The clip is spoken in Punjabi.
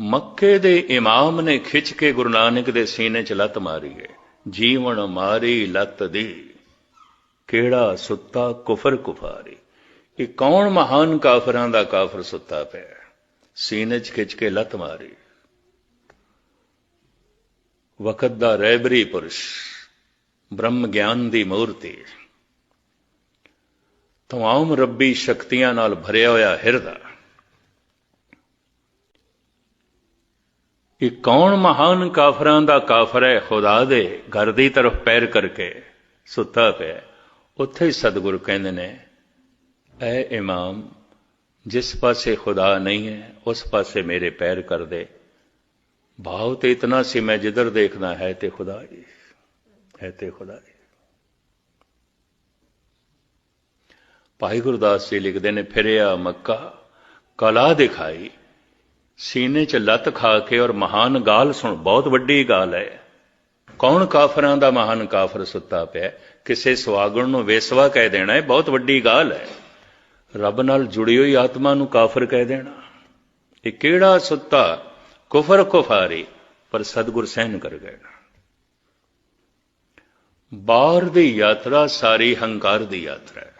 ਮੱਕੇ ਦੇ ਇਮਾਮ ਨੇ ਖਿੱਚ ਕੇ ਗੁਰੂ ਨਾਨਕ ਦੇ ਸੀਨੇ 'ਚ ਲੱਤ ਮਾਰੀ ਹੈ ਜੀਵਨ ਮਾਰੀ ਲੱਤ ਦੀ। ਕਿਹੜਾ ਸੁੱਤਾ ਕੁਫਰ ਕੁਫਾਰੀ। ਇਹ ਕੌਣ ਮਹਾਨ ਕਾਫਰਾਂ ਦਾ ਕਾਫਰ ਸੁੱਤਾ ਪਿਆ ਸੀਨੇ 'ਚ ਖਿੱਚ ਕੇ ਲੱਤ ਮਾਰੀ। ਵਕਤ ਦਾ ਰੈਬਰੀ ਪੁਰਸ਼, ਬ੍ਰਹਮ ਗਿਆਨ ਦੀ ਮੂਰਤੀ। ਤਮਾਮ ਰੱਬੀ ਸ਼ਕਤੀਆਂ ਨਾਲ ਭਰਿਆ ਹੋਇਆ ਹਿਰਦਾ। ਇਹ ਕੌਣ ਮਹਾਨ ਕਾਫਰਾਂ ਦਾ ਕਾਫਰ ਹੈ? ਖੁਦਾ ਦੇ ਘਰ ਦੀ ਤਰਫ ਪੈਰ ਕਰਕੇ ਸੁੱਤਾ ਪਿਆ ਉੱਥੇ ਹੀ ਸਤਿਗੁਰੂ ਕਹਿੰਦੇ ਨੇ, ਐ ਇਮਾਮ, ਜਿਸ ਪਾਸੇ ਖੁਦਾ ਨਹੀਂ ਹੈ, ਉਸ ਪਾਸੇ ਮੇਰੇ ਪੈਰ ਕਰ ਦੇ। ਭਾਵ ਤੇ ਇਤਨਾ ਸੀ ਮੈਂ ਜਿੱਧਰ ਦੇਖਣਾ ਹੈ ਤੇ ਖੁਦਾ ਹੀ, ਹੈ ਤੇ ਖੁਦਾ ਹੀ। ਭਾਈ ਗੁਰਦਾਸ ਜੀ ਲਿਖਦੇ ਨੇ, ਫਿਰਿਆ ਮੱਕਾ, ਕਲਾ ਦਿਖਾਈ ਸੀਨੇ 'ਚ ਲੱਤ ਖਾ ਕੇ ਔਰ ਮਹਾਨ ਗਾਲ ਸੁਣ, ਬਹੁਤ ਵੱਡੀ ਗਾਲ ਹੈ। ਕੌਣ ਕਾਫਰਾਂ ਦਾ ਮਹਾਨ ਕਾਫਰ ਸੁੱਤਾ ਪਿਆ ਕਿਸੇ ਸੁਆਗਣ ਨੂੰ ਵੇਸਵਾ ਕਹਿ ਦੇਣਾ ਹੈ, ਬਹੁਤ ਵੱਡੀ ਗਾਲ ਹੈ। ਰੱਬ ਨਾਲ ਜੁੜੀ ਹੋਈ ਆਤਮਾ ਨੂੰ ਕਾਫਰ ਕਹਿ ਦੇਣਾ। ਇਹ ਕਿਹੜਾ ਸੁੱਤਾ? ਕੁਫਰ ਕੁਫਾਰੀ, ਪਰ ਸਤਗੁਰ ਸਹਿਨ ਕਰ ਗਏ। ਬਾਹਰ ਦੀ ਯਾਤਰਾ, ਸਾਰੀ ਹੰਕਾਰ ਦੀ ਯਾਤਰਾ ਹੈ।